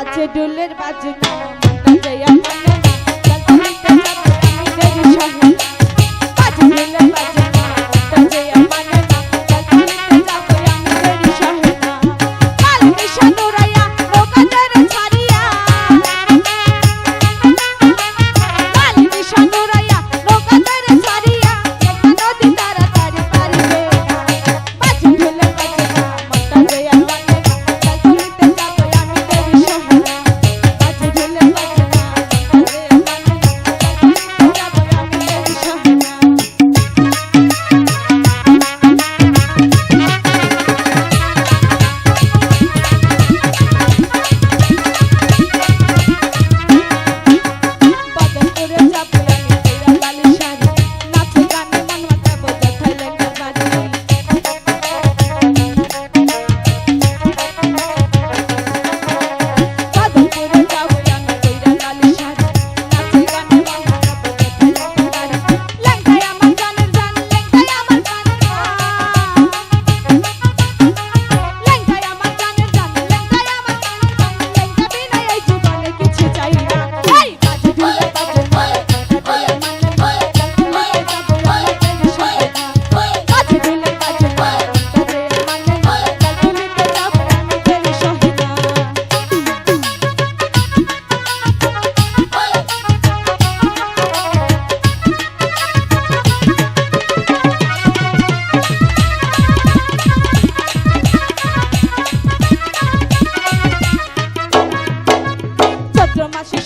বাজে ডুলের বাজে মনটা যাইয়া মানে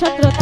nosotros